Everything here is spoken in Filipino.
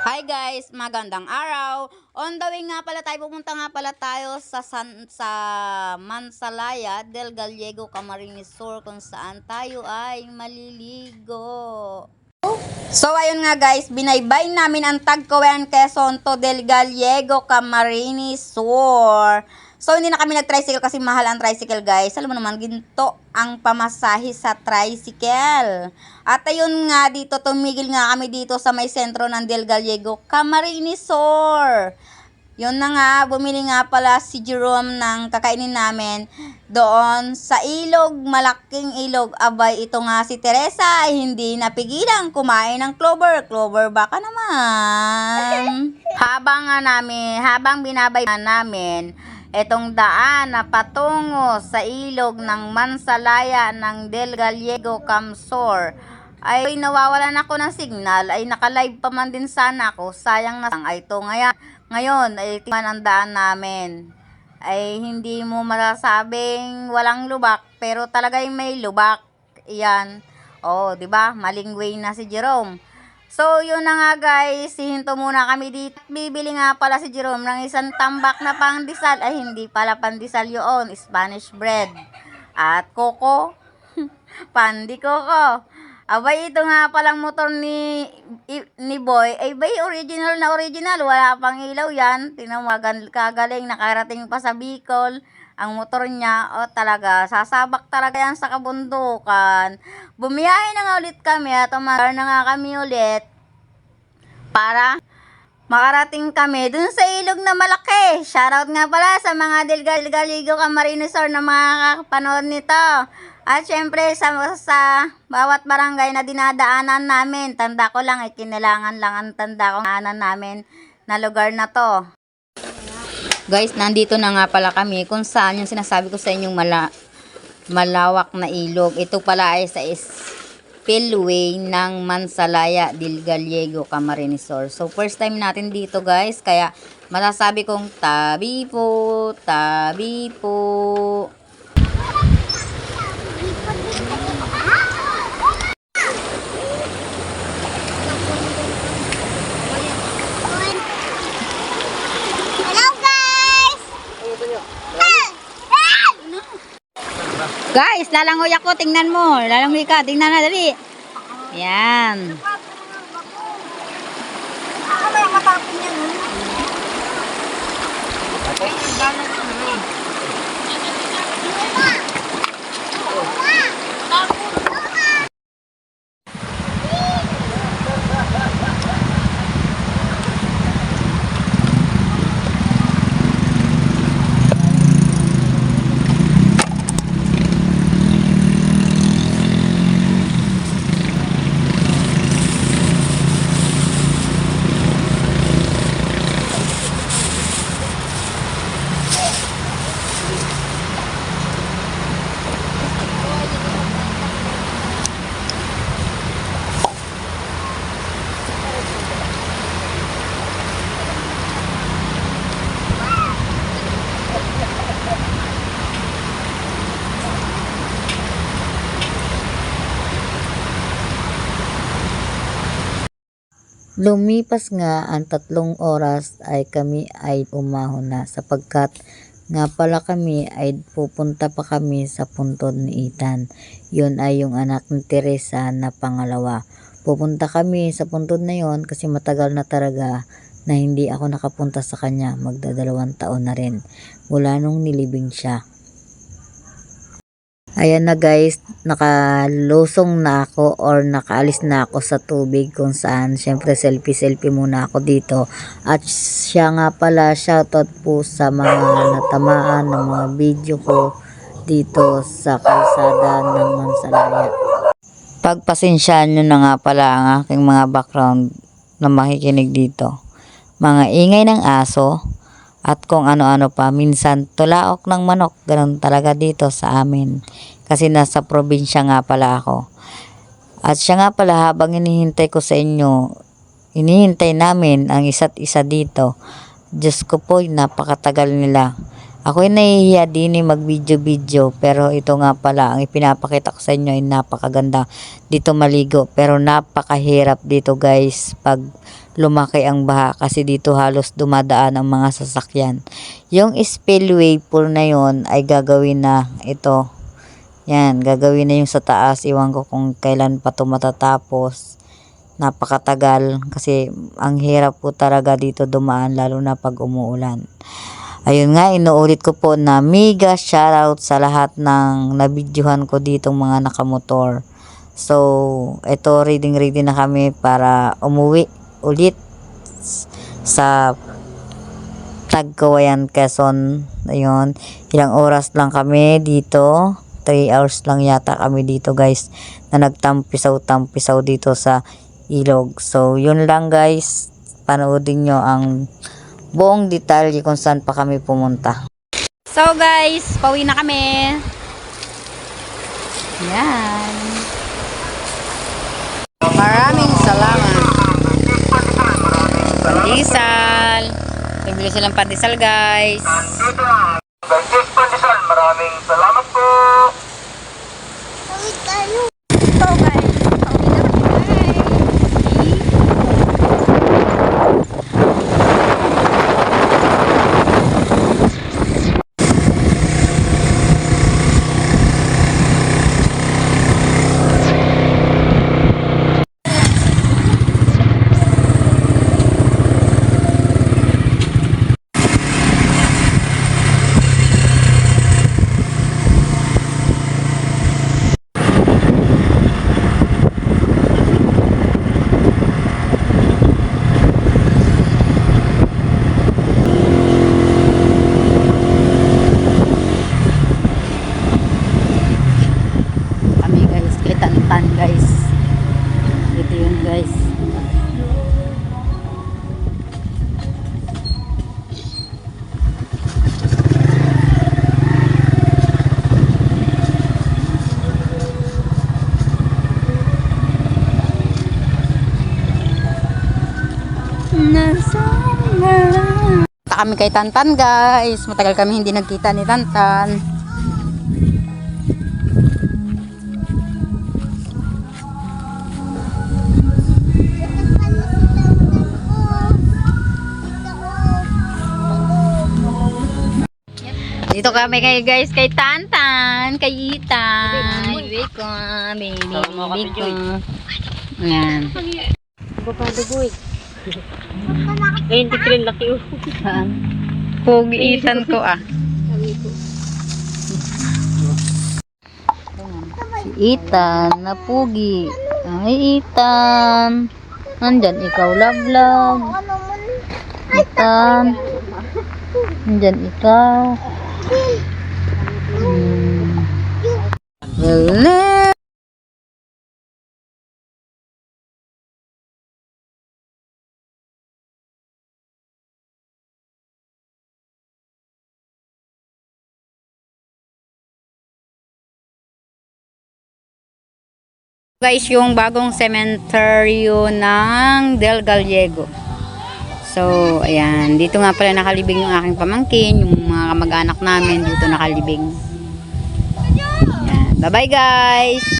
Hi guys, magandang araw. On the way nga pala tayo, pupunta nga pala tayo sa San, sa Mansalaya del Gallego, Camarines Sur kung saan tayo ay maliligo. So ayun nga guys, binaybay namin ang Tagkawayan Quezon to del Gallego, Camarines Sur. So hindi na kami nag-tricycle kasi mahal ang tricycle guys. Alam mo naman, ginto ang pamasahe sa tricycle. At ayun nga dito, tumigil nga kami dito sa may sentro ng Del Gallego, Camarines Sur. Yun na nga, bumili nga pala si Jerome ng kakainin namin doon sa ilog, malaking ilog. Abay, ito nga si Teresa ay hindi napigilan kumain ng clover. Clover, baka naman. habang nga namin, habang binabay na namin, itong daan na patungo sa ilog ng Mansalaya ng Del Gallego, Camsor, ay nawawalan ako ng signal, ay nakalive pa man din sana ako, sayang na ay ito ngayon, ngayon ay tingnan ang daan namin, ay hindi mo masasabing walang lubak, pero talaga may lubak, yan, oh, di ba maling way na si Jerome, So, yun na nga guys, hihinto muna kami dito. Bibili nga pala si Jerome ng isang tambak na pandesal. Ay, hindi pala pandesal yun, Spanish bread. At coco, pandi coco. Abay, ito nga palang motor ni ni Boy. Ay, bay, original na original. Wala pang ilaw yan. Tingnan mo, gan- kagaling, nakarating pa sa Bicol. Ang motor niya, oh talaga, sasabak talaga yan sa kabundukan. Bumiyahe na nga ulit kami at umagar na nga kami ulit para makarating kami dun sa ilog na malaki. Shoutout nga pala sa mga Delgal Galigo Camarinesor na mga kapanood nito. At syempre sa, sa bawat barangay na dinadaanan namin, tanda ko lang, ay kinailangan lang ang tanda ko daanan namin na lugar na to. Guys, nandito na nga pala kami kung saan yung sinasabi ko sa inyong mala, malawak na ilog. Ito pala ay sa spillway ng Mansalaya del Gallego, Camarinesor. So, first time natin dito guys, kaya masasabi kong tabi po, tabi po. Hello guys! Guys, lalangoy ako, tingnan mo. Lalangoy ka, tingnan na, dali. Yan. Ako ba Lumipas nga ang tatlong oras ay kami ay umahon na sapagkat nga pala kami ay pupunta pa kami sa puntod ni Ethan. Yun ay yung anak ni Teresa na pangalawa. Pupunta kami sa puntod na yon kasi matagal na talaga na hindi ako nakapunta sa kanya. Magdadalawang taon na rin mula nung nilibing siya. Ayan na guys, nakalusong na ako or nakaalis na ako sa tubig kung saan syempre selfie-selfie muna ako dito. At siya nga pala, shoutout po sa mga natamaan ng mga video ko dito sa kalsada ng Mansalaya. Pagpasensyaan nyo na nga pala ang aking mga background na makikinig dito. Mga ingay ng aso at kung ano-ano pa. Minsan tulaok ng manok. Ganun talaga dito sa amin. Kasi nasa probinsya nga pala ako. At siya nga pala habang inihintay ko sa inyo, inihintay namin ang isa't isa dito. Diyos ko po, napakatagal nila. Ako'y nahihiya din eh mag-video-video pero ito nga pala ang ipinapakita ko sa inyo ay napakaganda dito maligo pero napakahirap dito guys pag lumaki ang baha kasi dito halos dumadaan ang mga sasakyan. Yung spillway pool na yon ay gagawin na ito. Yan, gagawin na yung sa taas. Iwan ko kung kailan pa to matatapos. Napakatagal kasi ang hirap po talaga dito dumaan lalo na pag umuulan. Ayun nga, inuulit ko po na mega shoutout sa lahat ng nabidyohan ko ditong mga nakamotor. So, ito reading ready na kami para umuwi ulit sa Tagkawayan, Quezon. Ayun, ilang oras lang kami dito. 3 hours lang yata kami dito guys na nagtampisaw-tampisaw dito sa ilog. So, yun lang guys. Panoodin nyo ang buong detalye kung saan pa kami pumunta. So guys, pauwi na kami. Yan. Maraming salamat. Pandesal. Bibili silang pandesal guys. Pandesal, maraming salamat po. Tawid tayo. So guys, pauwi na kami guys. kami guys kay Tantan guys ito yun guys Punta kami kay Tantan guys matagal kami hindi nagkita ni Tantan Dito kami kay guys kay Tantan, kay Itan. Baby ko, baby, ko. Ayan. Pogi Itan ko ah. Si Itan, napugi. Ay, Itan. Nandyan ikaw, mo? Itan. Nandyan ikaw. Guys yung bagong sementeryo ng Del Gallego. So, ayan. Dito nga pala nakalibing yung aking pamangkin, yung mga kamag-anak namin dito nakalibing. Ayan. Bye-bye guys!